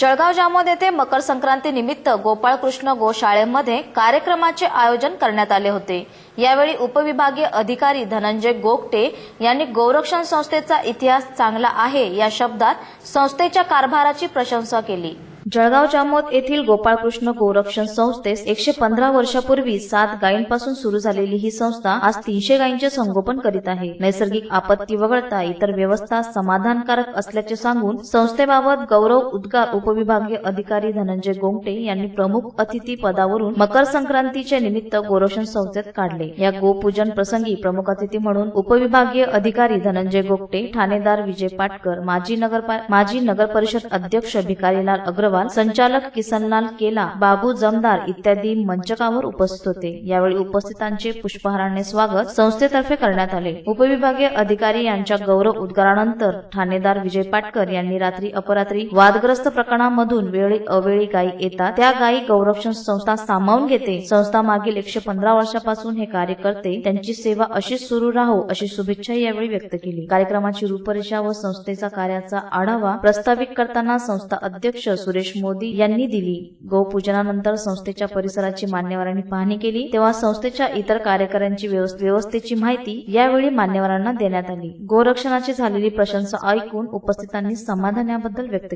जळगाव जामोद येथे मकर संक्रांती निमित्त गोपाळकृष्ण गोशाळेमध्ये कार्यक्रमाचे आयोजन करण्यात आले होते. यावेळी उपविभागीय अधिकारी धनंजय गोगटे यांनी गोरक्षण संस्थेचा इतिहास चांगला आहे या शब्दात संस्थेच्या कारभाराची प्रशंसा केली. जळगाव जामोद येथील गोपाळकृष्ण गोरक्षण संस्थेस एकशे पंधरा वर्षापूर्वी सात गायींपासून सुरू झालेली ही संस्था आज तीनशे गायींचे संगोपन करीत आहे. नैसर्गिक आपत्ती वगळता इतर व्यवस्था समाधानकारक असल्याचे सांगून संस्थेबाबत गौरव उद्गार उपविभागीय अधिकारी धनंजय गोंगटे यांनी प्रमुख अतिथी पदावरून मकर संक्रांतीचे निमित्त गोरक्षण संस्थेत काढले. या गोपूजन प्रसंगी प्रमुख अतिथी म्हणून उपविभागीय अधिकारी धनंजय गोगटे ठाणेदार विजय पाटकर माजी नगर माजी नगर परिषद अध्यक्ष भिकारीलाल अग्रवाल संचालक किसनलाल केला बाबू जमदार इत्यादी मंचकावर उपस्थित होते. यावेळी उपस्थितांचे पुष्पहाराने स्वागत संस्थेतर्फे करण्यात आले. उपविभागीय अधिकारी यांच्या गौरव उद्गारानंतर ठाणेदार विजय पाटकर यांनी रात्री अपरात्री वादग्रस्त प्रकरणामधून वेळी अवेळी गायी येतात. त्या गायी गौरक्षण संस्था सामावून घेते. संस्था मागील एकशे पंधरा वर्षापासून हे कार्य करते. त्यांची सेवा अशीच सुरू राहो अशी शुभेच्छा यावेळी व्यक्त केली. कार्यक्रमाची रूपरेषा व संस्थेचा कार्याचा आढावा प्रस्तावित करताना संस्था अध्यक्ष सुरेश मोदी यांनी दिली. गोपूजनानंतर संस्थेच्या परिसराची मान्यवरांनी पाहणी केली. तेव्हा संस्थेच्या इतर कार्यकाऱ्यांची व्यवस्थेची माहिती यावेळी मान्यवरांना देण्यात आली. गोरक्षणाची झालेली प्रशंसा ऐकून उपस्थितांनी समाधानाबद्दल व्यक्त केले